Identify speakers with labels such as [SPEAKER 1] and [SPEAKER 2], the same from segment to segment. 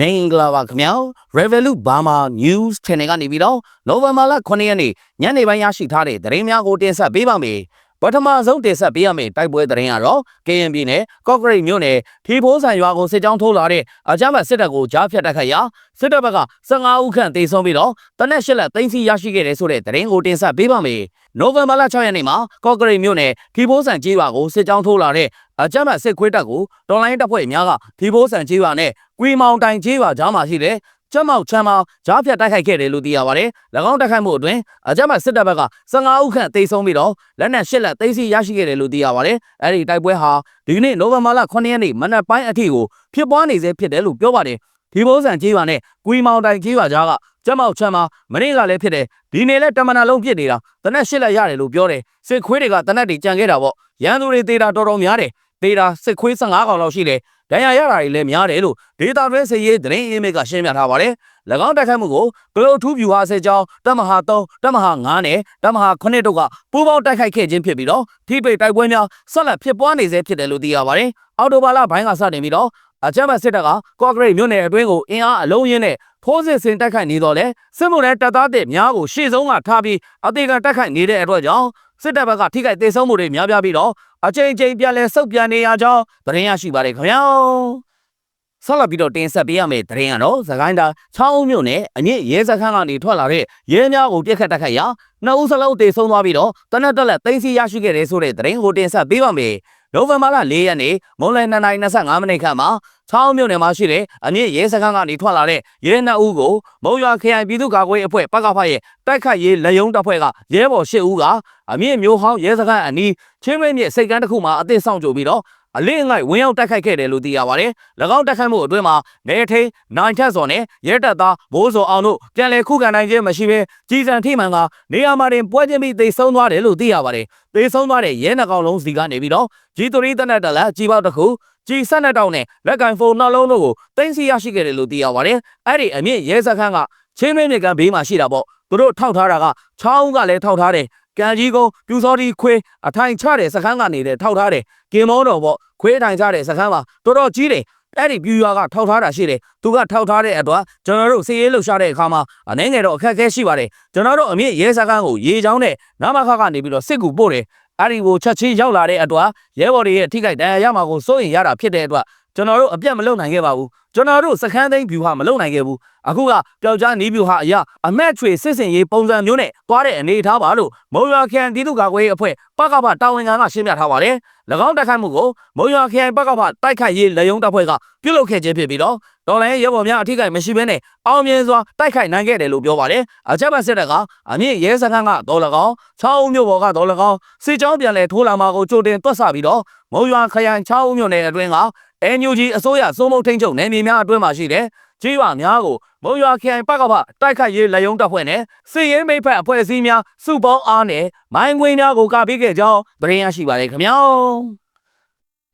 [SPEAKER 1] မင်္ဂလာပါခင်ဗျာ Revolut Burma News Channel ကနေပြီးတော့နိုဝင်ဘာလ9ရက်နေ့ညနေပိုင်းရရှိထားတဲ့သတင်းများကိုတင်ဆက်ပေးပါမယ် ပထမဆုံးတင်ဆက်ပေးရမယ့်တိုက်ပွဲသတင်းကတော့ KNB နဲ့ကော့ဂရိတ်မြို့နယ်ထီဖိုးဆန်ရွာကိုစစ်ကြောင်းထိုးလာတဲ့အကြမ်းဖက်စစ်တပ်ကိုကြားဖြတ်တိုက်ခိုက်ရာစစ်တပ်ဘက်က15ဦးခန့်တေဆုံးပြီးတော့တနက်၈လက်သိမ်းဆီးရရှိခဲ့တဲ့ဆိုတဲ့သတင်းကိုတင်ဆက်ပေးပါမယ်နိုဝင်ဘာလ6ရက်နေ့မှာကော့ဂရိတ်မြို့နယ်ထီဖိုးဆန်ကျေးရွာကိုစစ်ကြောင်းထိုးလာတဲ့အကြမ်းဖက်စစ်ခွေးတပ်ကိုတော်လိုင်းတပ်ဖွဲ့များကထီဖိုးဆန်ကျေးရွာနဲ့ကွီမောင်တိုင်ကျေးရွာကြားမှာရှိတဲ့ ကျမောက်ချမ်းမှာကြားဖြတ်တိုက်ခိုက်ခဲ့တယ်လို့သိရပါတယ်။၎င်းတိုက်ခိုက်မှုအတွင်းအကြမ်းဖက်စစ်တပ်ဘက်က15ဦးခန့်သေဆုံးပြီးတော့လက်နက်၈လက်သိမ်းဆီးရရှိခဲ့တယ်လို့သိရပါတယ်။အဲဒီတိုက်ပွဲဟာဒီနေ့နိုဝင်ဘာလ9ရက်နေ့မနက်ပိုင်းအထိကိုဖြစ်ပွားနေစေဖြစ်တယ်လို့ပြောပါတယ်။ဒီဘိုးဆန်ကျေးရွာနဲ့ကွီမောင်တိုင်ကျေးရွာကြားကကျမောက်ချမ်းမှာမနေ့ကလည်းဖြစ်တယ်။ဒီနေ့လည်းတမနာလုံးဖြစ်နေတာတနက်၈လက်ရတယ်လို့ပြောတယ်။စစ်ခွေးတွေကတနက်တွေကြံခဲ့တာပေါ့။ရန်သူတွေသေးတာတော်တော်များတယ်။ သေးတာစစ်ခွေး15ကောင်လောက်ရှိတယ်။ဒဏ်ရာရတာတွေလည်းများတယ်လို့ဒေတာတွဲစရေးသတင်းအင်းမြစ်ကရှင်းပြထားပါတယ်။၎င်းတိုက်ခိုက်မှုကိုဂလိုထူးဗျူဟာဆဲကြောင်းတမဟာ3တမဟာ9နဲ့တမဟာ9တို့ကပူးပေါင်းတိုက်ခိုက်ခဲ့ခြင်းဖြစ်ပြီးတော့ထိပိတ်တိုက်ပွဲများဆက်လက်ဖြစ်ပွားနေဆဲဖြစ်တယ်လို့သိရပါတယ်။အော်တိုဘာလဘိုင်းကစတင်ပြီးတော့အကြမ်းဖက်စစ်တပ်ကကော့ဂရိတ်မြို့နယ်အတွင်းကိုအင်အားအလုံးရင်းနဲ့ဖိုးစစ်စင်တိုက်ခိုက်နေတော့လဲစစ်မှုနဲ့တပ်သားတဲ့များကိုရှေ့ဆုံးကထားပြီးအသေးကတိုက်ခိုက်နေတဲ့အတွက်ကြောင့်စစ်တပ်ဘက်ကထိခိုက်ဒေဆုံးမှုတွေများပြားပြီးတော့ အချိန်ချင်းပြန်လဲစုပ်ပြန်နေရကြောင်းသတင်းရရှိပါတယ်ခင်ဗျာဆက်လက်ပြီးတော့တင်ဆက်ပေးရမယ့်သတင်းကတော့သခိုင်းတာချောင်းမြို့နယ်အမြင့်ရဲစခန်းကနေထွက်လာတဲ့ရဲများကိုပြစ်ခတ်တိုက်ခိုက်ရာနှစ်ဦးစလုံးတေဆုံးသွားပြီးတော့တနက်တက်လက်သိမ်းဆီးရရှိခဲ့တဲ့ဆိုတဲ့သတင်းကိုတင်ဆက်ပေးပါမယ် နိုဝင်ဘာလ၄ရက်နေ့မွန်လယ်2:25မိနစ်ခန့်မှာချောင်းမြို့နယ်မှာရှိတဲ့အမြင့်ရဲစခန်းကနေထွက်လာတဲ့ရဲနှစ်ဦးကိုမုံရွာခရိုင်ပြည်သူ့ကာကွယ်ရေးအဖွဲ့ပကဖရဲ့တိုက်ခတ်ရေးလက်ယုံတပ်ဖွဲ့ကရဲဘော်၈ဦးကအမြင့်မျိုးဟောင်းရဲစခန်းအနီးချင်းမင်းမြစ်စိတ်ကမ်းတစ်ခုမှာအသစ်ဆောင်ကြပြီးတော့ အလင်းငိုက်ဝင်းရောက်တိုက်ခိုက်ခဲ့တယ်လို့သိရပါတယ်။၎င်းတိုက်ခိုက်မှုအတွင်းမှာနေထိန်နိုင်ချက်စော်နဲ့ရဲတပ်သားဘိုးစောအောင်တို့ပြန်လည်ခုခံနိုင်ခြင်းမရှိဘဲကြီးစံထိမှန်ကနေရာမှာတင်ပွဲချင်းပြီးသေဆုံးသွားတယ်လို့သိရပါတယ်။သေဆုံးသွားတဲ့ရဲနှကောင်လုံးစီကနေပြီးတော့ဂျီတိုရီတနက်တလက်ကြီးပေါက်တစ်ခုကြီးဆက်နှစ်တောင်းနဲ့လက်ကင်ဖုန်းနှလုံးတို့ကိုတင်စီရရှိခဲ့တယ်လို့သိရပါတယ်။အဲ့ဒီအမြင့်ရဲစခန်းကချင်းမင်းမြေကန်ဘေးမှာရှိတာပေါ့။သူတို့ထောက်ထားတာကချောင်းကလည်းထောက်ထားတယ်။ ကန်ကြီးကုန်းပြူစောတီခွေးအထိုင်ချတဲ့စခန်းကနေလည်းထောက်ထားတယ်။ကင်မောတော်ပေါ့ခွေးထိုင်ချတဲ့စခန်းမှာတော်တော်ကြီးတယ်။အဲ့ဒီပြူရွာကထောက်ထားတာရှိတယ်။သူကထောက်ထားတဲ့အတွက်ကျွန်တော်တို့စီရေးလှုပ်ရှားတဲ့အခါမှာအနေငယ်တော့အခက်အခဲရှိပါတယ်။ကျွန်တော်တို့အမြင့်ရဲစခန်းကိုရေချောင်းနဲ့နမခကနေပြီးတော့စစ်ကူပို့တယ်။အဲ့ဒီကိုချက်ချင်းရောက်လာတဲ့အတွက်ရဲဘော်တွေရဲ့ထိခိုက်ဒဏ်ရာရမှာကိုစိုးရင်ရတာဖြစ်တဲ့အတွက် ကျွန်တော်တို့အပြတ်မလုပ်နိုင်ခဲ့ပါဘူးကျွန်တော်တို့စခန်းသိမ်းဗျူဟာမလုပ်နိုင်ခဲ့ဘူးအခုကပျောက်ကြားနီးဗျူဟာအရာအမက်ချွေစစ်စင်ရေးပုံစံမျိုးနဲ့သွားတဲ့အနေအထားပါလို့မုံရွာခရိုင်ပြည်သူ့ကာကွယ်ရေးအဖွဲ့ပကပတာဝန်ခံကရှင်းပြထားပါတယ်၎င်းတိုက်ခိုက်မှုကိုမုံရွာခရိုင်ပကပတိုက်ခိုက်ရေးလက်ယုံတပ်ဖွဲ့ကပြုလုပ်ခဲ့ခြင်းဖြစ်ပြီးတော့တော်လိုင်းရဲဘော်များအထိကိမရှိဘဲနဲ့အောင်မြင်စွာတိုက်ခိုက်နိုင်ခဲ့တယ်လို့ပြောပါတယ်အချက်ပတ်စစ်တပ်ကအမြင့်ရဲစခန်းကတော်လကောင်ချောင်းဦးမြို့ပေါ်ကတော်လကောင်စစ်ကြောင်းပြန်လဲထိုးလာမှာကိုကြိုတင်တွက်ဆပြီးတော့မုံရွာခရိုင်ချောင်းဦးမြို့နယ်အတွင်းက NUG အစိုးရစိုးမုတ်ထိန်ချုပ်နယ်မြေများအတွင်းမှာရှိတဲ့ကြီးရွာများကိုမုံရွာခရိုင်ပကပတိုက်ခိုက်ရေးလက်ယုံတပ်ဖွဲ့နဲ့စစ်ရေးမိတ်ဖက်အဖွဲ့အစည်းများစုပေါင်းအားနဲ့မိုင်းခွင်းများကိုကပေးခဲ့ကြောင်းသတင်းရရှိပါတယ်ခင်ဗျာ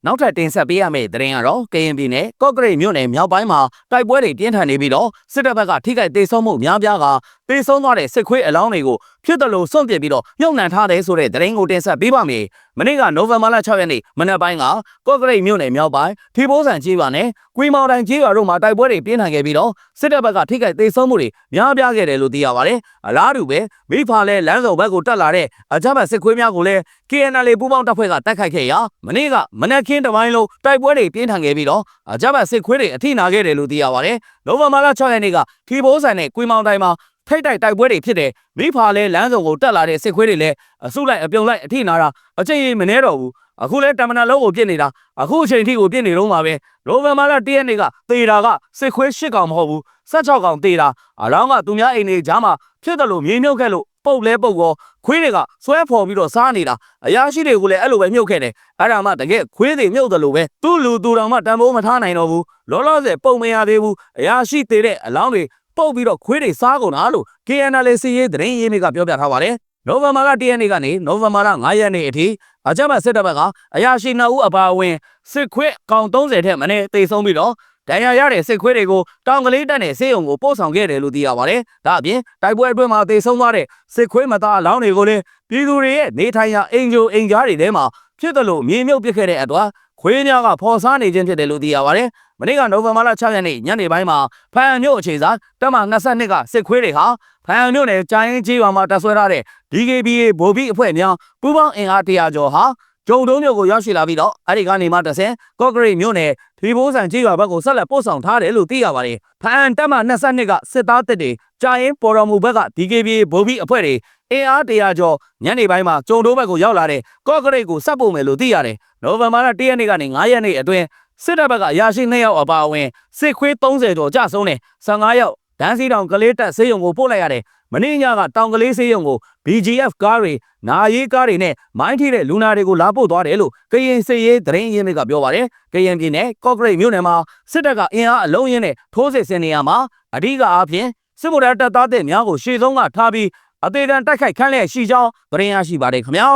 [SPEAKER 1] နောက်ထပ်တင်ဆက်ပေးရမယ့်သတင်းကတော့ KNB နဲ့ကော့ကရိတ်မြို့နယ်မြောက်ပိုင်းမှာတိုက်ပွဲတွေပြင်းထန်နေပြီးတော့စစ်တပ်ဘက်ကထိခိုက်ဒေဆုံးမှုများပြားက ဒေဆုံးသွားတဲ့စစ်ခွေးအလောင်းတွေကိုဖြစ်တယ်လို့စွန့်ပစ်ပြီးတော့မြုပ်နှံထားတယ်ဆိုတဲ့သတင်းကိုတင်ဆက်ပေးပါမယ်။မနေ့ကနိုဝင်ဘာလ6ရက်နေ့မနက်ပိုင်းကကော့ကရိတ်မြို့နယ်မြောက်ပိုင်းထီပိုးဆန်ကြီးပါနဲ့ကွီမောင်တိုင်ကြီးပါတို့မှာတိုက်ပွဲတွေပြင်းထန်ခဲ့ပြီးတော့စစ်တပ်ဘက်ကထိခိုက်ဒေဆုံးမှုတွေများပြားခဲ့တယ်လို့သိရပါတယ်။အလားတူပဲမိဖာလဲလမ်းစုံဘက်ကိုတက်လာတဲ့အကြမ်းဖက်စစ်ခွေးများကိုလည်း KNL ပူးပေါင်းတပ်ဖွဲ့ကတိုက်ခိုက်ခဲ့ရာမနေ့ကမနက်ခင်းတစ်ပိုင်းလုံးတိုက်ပွဲတွေပြင်းထန်ခဲ့ပြီးတော့အကြမ်းဖက်စစ်ခွေးတွေအထိနာခဲ့တယ်လို့သိရပါတယ်။နိုဝင်ဘာလ6ရက်နေ့ကထီပိုးဆန်နဲ့ကွီမောင်တိုင်မှာ ထိတ်တိုက်တိုက်ပွဲတွေဖြစ်တယ်မိဖာလဲလမ်းစုံကိုတက်လာတဲ့စစ်ခွေးတွေလည်းအစုလိုက်အပြုံလိုက်အထိနာတာအချိန်ကြီးမနှဲတော့ဘူးအခုလဲတမနာလုံးကိုပြစ်နေတာအခုအချိန်ထိကိုပြစ်နေတော့မှာပဲနိုဝင်ဘာလ1ရက်နေ့ကသေတာကစစ်ခွေး၈ကောင်မဟုတ်ဘူး16ကောင်သေတာအလောင်းကသူများအိမ်တွေကြားမှာဖြစ်တယ်လို့မြေမြုပ်ခဲ့လို့ပုတ်လဲပုတ်ကောခွေးတွေကဆွဲဖော်ပြီးတော့စားနေတာအရာရှိတွေကလည်းအဲ့လိုပဲမြုပ်ခဲ့တယ်အဲ့ဒါမှတကယ်ခွေးတွေမြုပ်တယ်လို့ပဲသူ့လူသူတော်မှတန်ဖိုးမထားနိုင်တော့ဘူးလောလောဆယ်ပုံမရသေးဘူးအရာရှိသေးတဲ့အလောင်းတွေ ပုတ်ပြီးတော့ခွေးတွေစားကုန်တာလို့ KNL စီရေးသတင်းရင်းမြစ်ကပြောပြထားပါတယ်နိုဝင်ဘာလ1ရက်နေ့ကနေနိုဝင်ဘာလ9ရက်နေ့အထိအကြမ်းဖက်စစ်တပ်ဘက်ကအရာရှိ2ဦးအပါအဝင်စစ်ခွေးကောင်30ထက်မနည်းတေဆုံးပြီးတော့ဒဏ်ရာရတဲ့စစ်ခွေးတွေကိုတောင်ကလေးတက်နဲ့ဆေးရုံကိုပို့ဆောင်ခဲ့တယ်လို့သိရပါတယ်။ဒါအပြင်တိုက်ပွဲအတွင်းမှာတေဆုံးသွားတဲ့စစ်ခွေးမသားအလောင်းတွေကိုလည်းပြည်သူတွေရဲ့နေထိုင်ရာအိမ်ဂျိုအိမ်ကြားတွေထဲမှာဖြစ်တယ်လို့မြေမြုပ်ပစ်ခဲ့တဲ့အတွက် ခွေးများကဖော်စားနေခြင်းဖြစ်တယ်လို့သိရပါတယ်။မနေ့ကနိုဝင်ဘာလ6ရက်နေ့ညနေပိုင်းမှာဖန်မြို့အခြေစားတပ်မ22ကစစ်ခွေးတွေဟာဖန်မြို့နယ်ကြာရင်ကြီးရွာမှာတပ်ဆွဲထားတဲ့ DKBA ဗိုလ်ပြီးအဖွဲ့များပူးပေါင်းအင်အား100ကျော်ဟာ ကျုံတုံးမြို့ကိုရောက်ရှိလာပြီးတော့အဲ့ဒီကနေမှတဆင်ကော့ဂရိတ်မြို့နယ်ထီဘိုးဆန်ကြီးရွာဘက်ကိုဆက်လက်ပို့ဆောင်ထားတယ်လို့သိရပါတယ်။ဖန်တပ်မ22ကစစ်သားတပ်တွေကြာရင်ပေါ်တော်မူဘက်က DKBA ဗိုလ်ပြီးအဖွဲ့တွေအင်အား100ကျော်ညနေပိုင်းမှာကျုံတုံးဘက်ကိုရောက်လာတဲ့ကော့ဂရိတ်ကိုဆက်ပို့မယ်လို့သိရတယ်။နိုဝင်ဘာလ1ရက်နေ့ကနေ9ရက်နေ့အတွင်းစစ်တပ်ဘက်ကအရာရှိ2ယောက်အပါအဝင်စစ်ခွေး30ကျော်ကြဆုံးတယ်15ယောက်ဒန်းစီတောင်ကလေးတက်ဆေးရုံကိုပို့လိုက်ရတယ် မင်းညကတောင်ကလေးဆေးရုံကို BGF ကားတွေနာရေးကားတွေနဲ့မိုင်းထိတဲ့လူနာတွေကိုလာပို့သွားတယ်လို့ကရင်စစ်ရေးသတင်းရင်းမြစ်ကပြောပါတယ်ကရင်ပြည်နယ်ကော့ဂရိတ်မြို့နယ်မှာစစ်တပ်ကအင်အားအလုံးရင်းနဲ့ထိုးစစ်ဆင်နေရမှာအဓိကအားဖြင့်စစ်ဗိုလ်တပ်တပ်သားတဲ့များကိုရှေ့ဆုံးကထားပြီးအသေးတန်တိုက်ခိုက်ခန့်လျက်ရှိကြောင်းသတင်းရရှိပါတယ်ခင်ဗျာ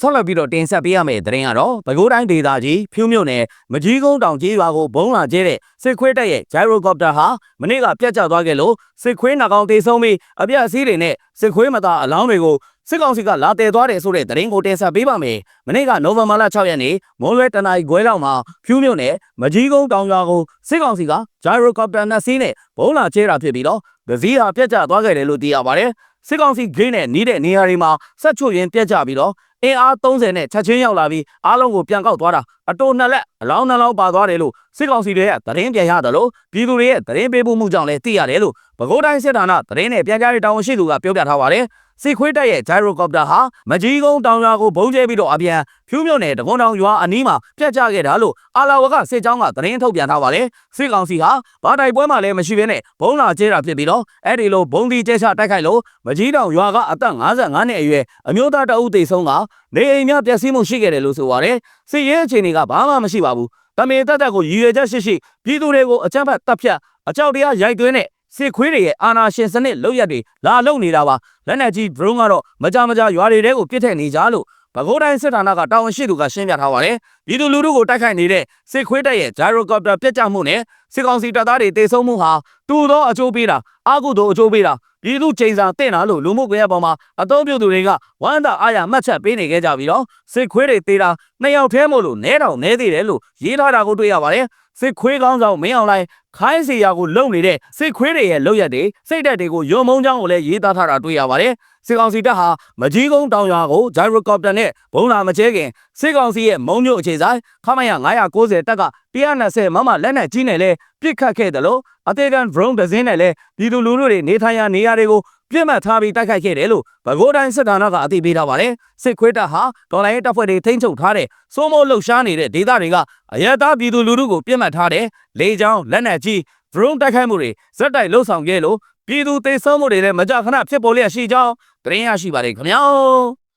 [SPEAKER 1] ဆက်လက်ပြီးတော့တင်ဆက်ပေးရမယ့်သတင်းကတော့ပဲခူးတိုင်းဒေသကြီးဖြူးမြို့နယ်မကြီးကုန်းတောင်ကြီးရွာကိုဘုံလာကျဲတဲ့စစ်ခွေးတပ်ရဲ့ gyrocopter ဟာမနေ့ကပြတ်ကျသွားခဲ့လို့စစ်ခွေးနှကောင်တေဆုံးပြီးအပြက်အစည်းတွေနဲ့စစ်ခွေးမသားအလောင်းတွေကိုစစ်ကောင်စီကလာတည်သွားတယ်ဆိုတဲ့သတင်းကိုတင်ဆက်ပေးပါမယ်။မနေ့ကနိုဝင်ဘာလ6ရက်နေ့မိုးရွဲတနအီခွဲလောက်မှာဖြူးမြို့နယ်မကြီးကုန်းတောင်ရွာကိုစစ်ကောင်စီက gyrocopter နဲ့စီးနဲ့ဘုံလာကျဲတာဖြစ်ပြီးတော့ဒဇီဟာပြတ်ကျသွားခဲ့တယ်လို့သိရပါတယ်။စစ်ကောင်စီဂိတ်နဲ့နီးတဲ့နေရာတွေမှာဆက်ချွတ်ရင်းပြတ်ကျပြီးတော့ အင်အား30နဲ့ချက်ချင်းရောက်လာပြီးအားလုံးကိုပြန်ကောက်သွားတာအတိုနှစ်လက်အလောင်းနှလောင်းပါသွားတယ်လို့စစ်ကောင်စီတွေရဲ့သတင်းပြန်ရတယ်လို့ပြည်သူတွေရဲ့သတင်းပေးပို့မှုကြောင့်လည်းသိရတယ်လို့ပဲခူးတိုင်းစစ်ဌာနသတင်းနဲ့ပြန်ကြားရေးတာဝန်ရှိသူကပြောပြထားပါတယ် စစ်ခွေးတပ်ရဲ့ gyrocopter ဟာမကြီးကုန်းတောင်ရွာကိုဘုံကျဲပြီးတော့အပြန်ဖြူးမြုံနယ်တကွန်တောင်ရွာအနီးမှာပြတ်ကျခဲ့တာလို့အာလာဝကစစ်ကြောင်းကသတင်းထုတ်ပြန်ထားပါတယ်စစ်ကောင်စီဟာဘာတိုက်ပွဲမှလည်းမရှိဘဲနဲ့ဘုံလာကျဲတာဖြစ်ပြီးတော့အဲ့ဒီလိုဘုံဒီကျဲချတိုက်ခိုက်လို့မကြီးတောင်ရွာကအသက်55နှစ်အရွယ်အမျိုးသားတအုပ်သေဆုံးကနေအိမ်များပျက်စီးမှုရှိခဲ့တယ်လို့ဆိုပါတယ်စစ်ရေးအခြေအနေကဘာမှမရှိပါဘူးတမေတက်တက်ကိုရည်ရွယ်ချက်ရှိရှိပြည်သူတွေကိုအကြမ်းဖက်တပ်ဖြတ်အကြောက်တရားရိုက်သွင်းတဲ့ စစ်ခွေးတွေရဲ့အာဏာရှင်စနစ်လောက်ရက်တွေလာလုံနေတာပါလက်နက်ကြီး drone ကတော့မကြမကြရွာတွေတဲကိုပြစ်ထည့်နေကြလို့ပဲခူးတိုင်းစစ်ဌာနကတာဝန်ရှိသူကရှင်းပြထားပါတယ်ပြည်သူလူထုကိုတိုက်ခိုက်နေတဲ့စစ်ခွေးတပ်ရဲ့ gyrocopter ပြစ်ကျမှုနဲ့စစ်ကောင်စီတပ်သားတွေတေဆုံးမှုဟာတူသောအကျိုးပေးတာအာကုသို့အကျိုးပေးတာပြည်သူချိန်စာတင့်တာလို့လူမှုကွန်ရက်ပေါ်မှာအသုံးပြုသူတွေကဝမ်းသာအားရမှတ်ချက်ပေးနေခဲ့ကြပြီးတော့စစ်ခွေးတွေတေးတာနှစ်ယောက်တည်းမို့လို့နဲတောင်နဲသေးတယ်လို့ရေးထားတာကိုတွေ့ရပါတယ် စစ်ခွေးကောင်းဆောင်မင်းအောင်လိုင်းခိုင်းစီယာကိုလုံနေတဲ့စစ်ခွေးတွေရဲ့လုံရက်တွေစိတ်ဓာတ်တွေကိုယုံမုံချောင်းကိုလည်းရေးသားထားတာတွေ့ရပါတယ်စစ်ကောင်စီတပ်ဟာမကြီးကုန်းတောင်ရွာကို gyrocopter နဲ့ဘုံလာမကျဲခင်စစ်ကောင်စီရဲ့မုံညို့အခြေဆိုင်ခမရ990တပ်က120မမလက်နက်ကြီးနဲ့လဲပစ်ခတ်ခဲ့တယ်လို့အသေးကန် drone ဒဇင်းနဲ့လဲပြည်သူလူထုတွေနေထိုင်ရာနေရာတွေကို ပြစ်မှတ်ထားပြီးတိုက်ခိုက်ခဲ့တယ်လို့ဗကိုးတိုင်းစစ်ဌာနကအသိပေးထားပါတယ်စစ်ခွေးတပ်ဟာဒေါ်လာရေးတပ်ဖွဲ့တွေထိန်းချုပ်ထားတဲ့စိုးမိုးလှုပ်ရှားနေတဲ့ဒေသတွေကအရတားပြည်သူလူထုကိုပြစ်မှတ်ထားတဲ့လေကြောင်းလက်နက်ကြီး drone တိုက်ခိုက်မှုတွေဇက်တိုက်လှုပ်ဆောင်ခဲ့လို့ပြည်သူသေဆုံးမှုတွေလည်းမကြခဏဖြစ်ပေါ်လျက်ရှိကြောင်းသတင်းရရှိပါတယ်ခင်ဗျာ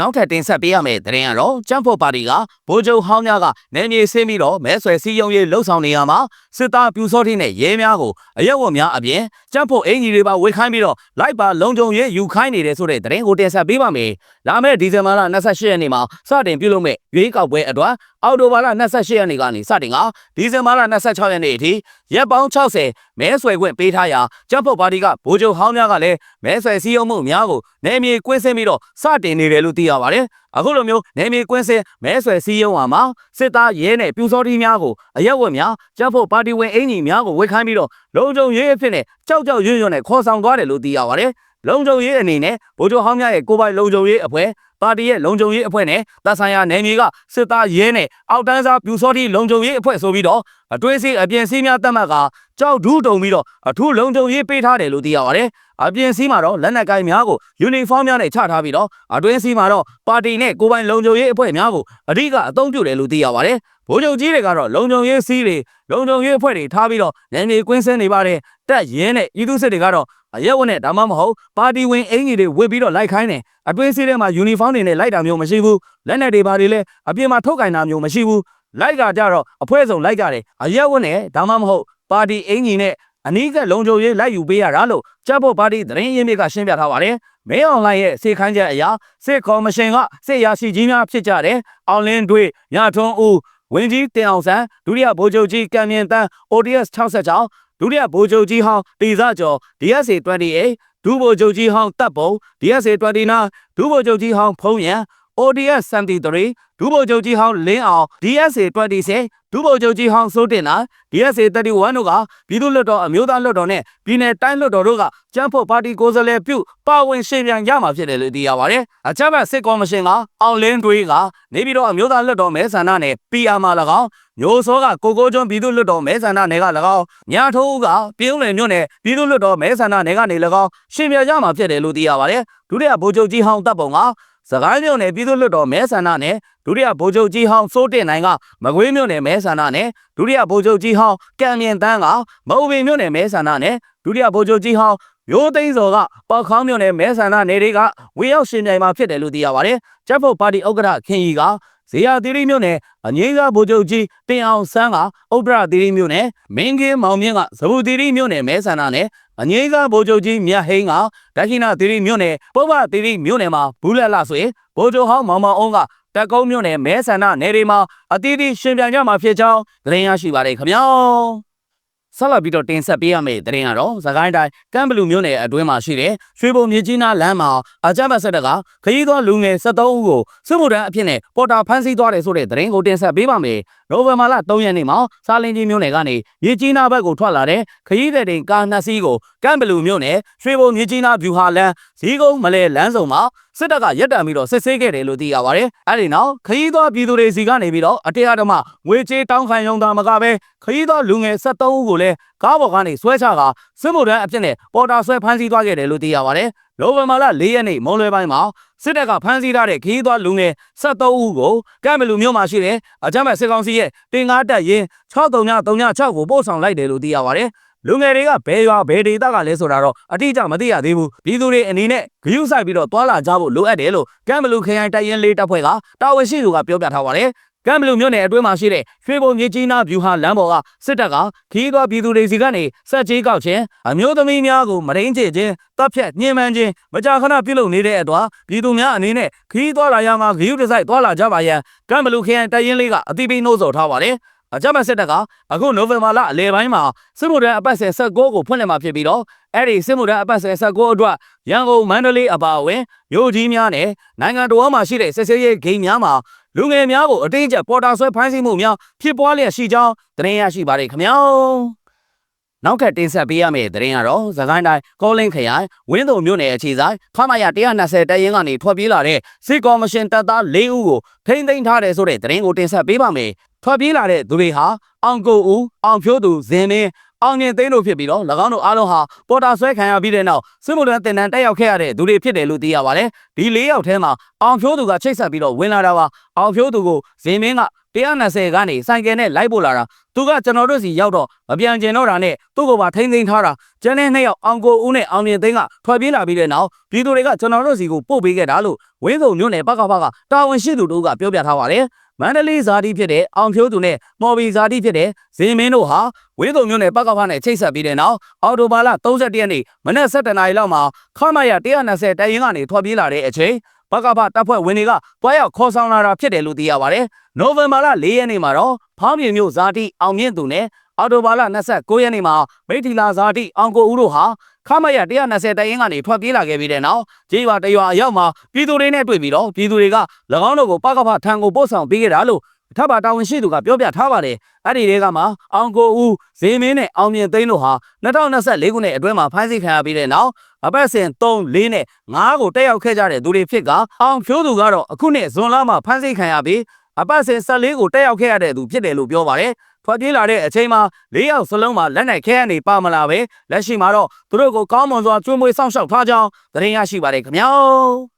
[SPEAKER 1] နောက်ထပ်တင်ဆက်ပေးရမယ့်သတင်းကတော့ကျန်းဖို့ပါတီကဗိုလ်ချုပ်ဟောင်းများကနယ်မြေဆင်းပြီးတော့မဲဆွယ်စည်းရုံးရေးလှုပ်ဆောင်နေရမှာစစ်သားပြူစောတိနဲ့ရဲများကိုအရက်ဝတ်များအပြင်ကျန်းဖို့အင်ဂျီတွေပါဝေခိုင်းပြီးတော့လိုက်ပါလုံခြုံရေးယူခိုင်းနေတယ်ဆိုတဲ့သတင်းကိုတင်ဆက်ပေးပါမယ်။လာမယ့်ဒီဇင်ဘာလ28ရက်နေ့မှာစတင်ပြုလုပ်မယ့်ရွေးကောက်ပွဲအတွက်အော်တိုဘာလ28ရက်နေ့ကနေစတင်ကဒီဇင်ဘာလ26ရက်နေ့အထိရက်ပေါင်း60မဲဆွယ်ခွင့်ပေးထားရာကျန်းဖို့ပါတီကဗိုလ်ချုပ်ဟောင်းများကလည်းမဲဆွယ်စည်းရုံးမှုများကိုနယ်မြေကွင်းဆင်းပြီးတော့စတင်နေတယ်လို့သိရပါတယ်။အခုလိုမျိုးနယ်မြေကွင်းဆင်းမဲဆွယ်စည်းရုံးဟာမှာစစ်သားရဲနဲ့ပြူစောတိများကိုအရက်ဝတ်များကျန်းဖို့ပါတီဝင်အင်ကြီးများကိုဝေခိုင်းပြီးတော့လုံခြုံရေးအဖြစ်နဲ့ကြောက်ကြောက်ရွံ့ရွံ့နဲ့ခေါ်ဆောင်သွားတယ်လို့သိရပါတယ်။လုံခြုံရေးအနေနဲ့ဗိုလ်ချုပ်ဟောင်းများရဲ့ကိုယ်ပိုင်လုံခြုံရေးအဖွဲ့ ပါတီရဲ့လုံခြုံရေးအဖွဲ့နဲ့တပ်ဆိုင်ရာနယ်မြေကစစ်သားရဲနဲ့အောက်တန်းစားပြူစောတိလုံခြုံရေးအဖွဲ့ဆိုပြီးတော့အတွင်းစီအပြင်စီးများတက်မှတ်ကကြောက်ဒူးတုံပြီးတော့အထူးလုံခြုံရေးပေးထားတယ်လို့သိရပါတယ်။အပြင်စီးမှာတော့လက်နက်ကိုင်များကိုယူနီဖောင်းများနဲ့ချထားပြီးတော့အတွင်းစီးမှာတော့ပါတီနဲ့ကိုယ်ပိုင်လုံခြုံရေးအဖွဲ့များကိုအဓိကအသုံးပြုတယ်လို့သိရပါတယ်။ဗိုလ်ချုပ်ကြီးတွေကတော့လုံခြုံရေးစီးတွေလုံခြုံရေးအဖွဲ့တွေထားပြီးတော့နယ်မြေကွင်းဆင်းနေပါတယ်။တက်ရင်းနဲ့ဤသူစစ်တွေကတော့အရက်ဝတ်နဲ့ဒါမှမဟုတ်ပါတီဝင်အင်ကြီးတွေဝစ်ပြီးတော့လိုက်ခိုင်းတယ် အတွင်းစီးထဲမှာယူနီဖောင်းတွေနဲ့လိုက်တာမျိုးမရှိဘူးလက်နက်တွေပါတွေလည်းအပြင်မှာထုတ်ကင်တာမျိုးမရှိဘူးလိုက်ကကြတော့အဖွဲဆုံးလိုက်ကြတယ်အရက်ဝတ်နဲ့ဒါမှမဟုတ်ပါတီအင်ကြီးနဲ့အနီးကလုံခြုံရေးလိုက်ယူပေးရတာလို့တပ်ဖို့ပါတီသတင်းရင်းမြစ်ကရှင်းပြထားပါတယ်မင်းအွန်လိုင်းရဲ့စေခိုင်းချက်အရာစစ်ကော်မရှင်ကစစ်ရရှိကြီးများဖြစ်ကြတဲ့အောင်လင်းတွေညထွန်းဦးဝင်းကြီးတင်အောင်ဆန်းဒုတိယဗိုလ်ချုပ်ကြီးကံမြင့်တန်း ODS 66ဒုတိယဗိုလ်ချုပ်ကြီးဟောင်းတီစကျော် DSA 28 ဒုဗိုလ်ချုပ်ကြီးဟောင်းတပ်ပုံ DSA 29ဒုဗိုလ်ချုပ်ကြီးဟောင်းဖုံးရန် ODS 73ဒုဗိုလ်ချုပ်ကြီးဟောင်းလင်းအောင် DSA 26ဒုဗိုလ်ချုပ်ကြီးဟောင်းစိုးတင်လာ DSA 31တို့ကပြည်သူ့လွှတ်တော်အမျိုးသားလွှတ်တော်နဲ့ပြည်내တိုင်းလွှတ်တော်တို့ကကျန်းဖို့ပါတီကိုယ်စားလှယ်ပြုပါဝင်ရှင်ပြန်ရမှာဖြစ်တယ်လို့သိရပါတယ်။အကြမ်းဖက်စစ်ကော်မရှင်ကအောင်လင်းတွေးကနေပြီးတော့အမျိုးသားလွှတ်တော်မဲဆန္ဒနဲ့ PR မှာ၎င်းမျိုးစောကကိုကိုကျွန်းပြည်သူ့လွှတ်တော်မဲဆန္ဒနယ်က၎င်းညာထိုးကပြည်ဦးလယ်မြို့နယ်ပြည်သူ့လွှတ်တော်မဲဆန္ဒနယ်ကနေ၎င်းရှင်ပြန်ရမှာဖြစ်တယ်လို့သိရပါတယ်။ဒုတိယဗိုလ်ချုပ်ကြီးဟောင်းတပ်ပုံက စကိုင်းမြို့နယ်ပြည်သူ့လွှတ်တော်မဲဆန္ဒနဲ့ဒုတိယဗိုလ်ချုပ်ကြီးဟောင်းစိုးတင်နိုင်ကမကွေးမြို့နယ်မဲဆန္ဒနဲ့ဒုတိယဗိုလ်ချုပ်ကြီးဟောင်းကံမြင့်တန်းကမအုံပင်မြို့နယ်မဲဆန္ဒနဲ့ဒုတိယဗိုလ်ချုပ်ကြီးဟောင်းမျိုးသိန်းစော်ကပေါခေါင်းမြို့နယ်မဲဆန္ဒနယ်တွေကဝေရောက်ရှင်ပြိုင်မှာဖြစ်တယ်လို့သိရပါတယ်။ကျပ်ဖို့ပါတီဥက္ကဋ္ဌခင်ကြီးကဇေယျသီရိမြို့နယ်အငိမ့်စားဗိုလ်ချုပ်ကြီးတင်အောင်ဆန်းကဥပ္ပရသီရိမြို့နယ်မင်းကင်းမောင်မြင့်ကဇဗူသီရိမြို့နယ်မဲဆန္ဒနဲ့ အငိမ့်စားဗိုလ်ချုပ်ကြီးမြတ်ဟိန်းကဒက္ခိဏသီရိမြို့နယ်ပုဗ္ဗသီရိမြို့နယ်မှာဘူးလက်လာဆိုရင်ဗိုလ်ချုပ်ဟောင်းမောင်မောင်အောင်ကတက်ကုန်းမြို့နယ်မဲဆန္ဒနယ်တွေမှာအတီးတီးရှင်ပြန်ကြမှာဖြစ်ကြောင်းသတင်းရရှိပါတယ်ခင်ဗျာဆက်လက်ပြီးတော့တင်ဆက်ပေးရမယ့်သတင်းကတော့သခိုင်းတိုင်းကမ်ဘလူမြို့နယ်အတွင်းမှာရှိတဲ့ရွှေဘုံမြကြီးနားလမ်းမှာအကြမ်းဖက်ဆက်တပ်ကခရီးသွားလူငယ်73ဦးကိုစစ်မှုထမ်းအဖြစ်နဲ့ပေါ်တာဖမ်းဆီးသွားတယ်ဆိုတဲ့သတင်းကိုတင်ဆက်ပေးပါမယ်။ နိုဝင်ဘာလ3ရက်နေ့မှာစာလင်ကြီးမြို့နယ်ကနေမြကြီးနားဘက်ကိုထွက်လာတဲ့ခရီးသည်တင်ကားနှစ်စီးကိုကမ်ဘလူမြို့နယ်ရွှေဘုံမြကြီးနားဗျူဟာလမ်းဇီးကုန်းမလဲလမ်းဆောင်မှာစစ်တပ်ကရက်တံပြီးတော့စစ်ဆေးခဲ့တယ်လို့သိရပါတယ်။အဲဒီနောက်ခရီးသွားပြည်သူတွေစီကနေပြီးတော့အတရားဓမ္မငွေကြေးတောင်းခံရုံသာမကပဲခရီးသွားလူငယ်73ဦးကိုလည်းကားပေါ်ကနေဆွဲချက စစ်မှုထမ်းအဖြစ်နဲ့ပေါ်တာဆွဲဖမ်းဆီးသွားခဲ့တယ်လို့သိရပါတယ်။နိုဝင်ဘာလ4ရက်နေ့မွန်လွယ်ပိုင်းမှာစစ်တပ်ကဖမ်းဆီးထားတဲ့ခရီးသွားလူငယ်73ဦးကိုကမ်ဘလူမြို့မှာရှိတဲ့အကြမ်းဖက်စစ်ကောင်စီရဲ့တင်ကားတပ်ရင်း6336ကိုပို့ဆောင်လိုက်တယ်လို့သိရပါတယ်။လူငယ်တွေကဘယ်ရွာဘယ်ဒေသကလဲဆိုတာတော့အတိအကျမသိရသေးဘူးပြည်သူတွေအနေနဲ့ဂရုစိုက်ပြီးတော့တွာလာကြဖို့လိုအပ်တယ်လို့ကမ်ဘလူခရိုင်တပ်ရင်းလေးတပ်ဖွဲ့ကတာဝန်ရှိသူကပြောပြထားပါတယ် ကမ်ဘလူမြို့နယ်အတွင်းမှာရှိတဲ့ရွှေဘုံမြကြီးနားဗျူဟာလမ်းပေါ်ကစစ်တပ်ကခီးသွွားပြည်သူတွေစီကနေစက်ကြီးကောက်ခြင်းအမျိုးသမီးများကိုမရင်းချခြင်းတပ်ဖြတ်ညှဉ်းပန်းခြင်းမကြာခဏပြုလုပ်နေတဲ့အတွက်ပြည်သူများအနေနဲ့ခီးသွွားလာရမှာဂရုတစိုက်သွားလာကြပါရန်ကမ်ဘလူခရိုင်တပ်ရင်းလေးကအသိပေးနှိုးဆော်ထားပါတယ် အကြမ်းဖက်စစ်တပ်ကအခုနိုဝင်ဘာလအလယ်ပိုင်းမှာစစ်မှုထမ်းအပတ်စဉ်16ကိုဖွင့်လှစ်မှာဖြစ်ပြီးတော့အဲ့ဒီစစ်မှုထမ်းအပတ်စဉ်16အတွက်ရန်ကုန်မန္တလေးအပါအဝင်မြို့ကြီးများနဲ့နိုင်ငံတော်မှာရှိတဲ့စစ်ဆေးရေးဂိမ်းများမှာလူငယ်များကိုအတင်းအကျပ်ပေါ်တာဆွဲဖမ်းဆီးမှုများဖြစ်ပွားလျက်ရှိကြောင်းသတင်းရရှိပါတယ်ခင်ဗျာနောက်ထပ်တင်ဆက်ပေးရမယ့်သတင်းကတော့သခိုင်းတိုင်းကောလင်းခရိုင်ဝင်းတုံမြို့နယ်အခြေဆိုင်ခမရ120တပ်ရင်းကနေထွက်ပြေးလာတဲ့စစ်ကော်မရှင်တပ်သား၄ဦးကိုထိန်းသိမ်းထားတယ်ဆိုတဲ့သတင်းကိုတင်ဆက်ပေးပါမယ် ထွက်ပြေးလာတဲ့သူတွေဟာအောင်ကိုဦးအောင်ဖြိုးသူဇင်မင်းအောင်မြင့်သိန်းတို့ဖြစ်ပြီးတော့၎င်းတို့အားလုံးဟာပေါ်တာဆွဲခံရပြီးတဲ့နောက်စစ်မှုထမ်းတင်တန်းတက်ရောက်ခဲ့ရတဲ့သူတွေဖြစ်တယ်လို့သိရပါတယ်ဒီ၄ယောက်ထဲမှာအောင်ဖြိုးသူကချိတ်ဆက်ပြီးတော့ဝင်လာတာပါအောင်ဖြိုးသူကိုဇင်မင်းက120ကနေစိုင်ကယ်နဲ့လိုက်ပို့လာတာသူကကျွန်တော်တို့စီရောက်တော့မပြန်ကျင်တော့တာနဲ့သူ့ကိုပါထိမ့်သိမ်းထားတာကျန်တဲ့နှစ်ယောက်အောင်ကိုဦးနဲ့အောင်မြင့်သိန်းကထွက်ပြေးလာပြီးတဲ့နောက်ပြည်သူတွေကကျွန်တော်တို့စီကိုပို့ပေးခဲ့တာလို့ဝင်းစုံမြို့နယ်ပကပကတာဝန်ရှိသူတို့ကပြောပြထားပါတယ်မန္တလေးဇာတိဖြစ်တဲ့အောင်ဖြိုးသူနဲ့မော်ဘီဇာတိဖြစ်တဲ့ဇင်မင်းတို့ဟာဝင်းစုံမြို့နယ်ပကဖနဲ့ချိတ်ဆက်ပြီးတဲ့နောက်အော်တိုဘာလ31ရက်နေ့မနက်7:00နာရီလောက်မှာခမရ120တိုင်ရင်ကနေထွက်ပြေးလာတဲ့အချိန် ပကဖတပ်ဖွဲ့ဝင်တွေကတွားရောက်ခေါ်ဆောင်လာတာဖြစ်တယ်လို့သိရပါတယ်။နိုဝင်ဘာလ4ရက်နေ့မှာတော့ဖောင်းပြင်းမြို့ဇာတိအောင်မြင့်သူနဲ့အော်တိုဘာလ29ရက်နေ့မှာမိထီလာဇာတိအောင်ကိုဦးတို့ဟာခမရ120တိုင်ရင်ကနေထွက်ပြေးလာခဲ့ပြီးတဲ့နောက်ကြေးရွာတရွာအရောက်မှာပြည်သူတွေနဲ့တွေ့ပြီးတော့ပြည်သူတွေက၎င်းတို့ကိုပကဖထံကိုပို့ဆောင်ပေးခဲ့တာလို့ ထပ်ပါတာဝန်ရှိသူကပြောပြထားပါတယ်အဲ့ဒီတွေကမှအောင်ကိုဦးဇေမင်းနဲ့အောင်မြင့်သိန်းတို့ဟာ2024ခုနှစ်အတွင်းမှာဖမ်းဆီးခံရပြီးတဲ့နောက်အပတ်စဉ်3 4နဲ့5ကိုတက်ရောက်ခဲ့ကြတဲ့သူတွေဖြစ်ကအောင်ဖြိုးသူကတော့အခုနှစ်ဇွန်လမှာဖမ်းဆီးခံရပြီးအပတ်စဉ်14ကိုတက်ရောက်ခဲ့ရတဲ့သူဖြစ်တယ်လို့ပြောပါတယ်ထွက်ပြေးလာတဲ့အချိန်မှာ၄ယောက်စလုံးမှာလက်နိုင်ခဲကနေပါမလာပဲလက်ရှိမှာတော့သူတို့ကိုကောင်းမွန်စွာကျွေးမွေးစောင့်ရှောက်ထားကြောင်းသတင်းရရှိပါတယ်ခင်ဗျာ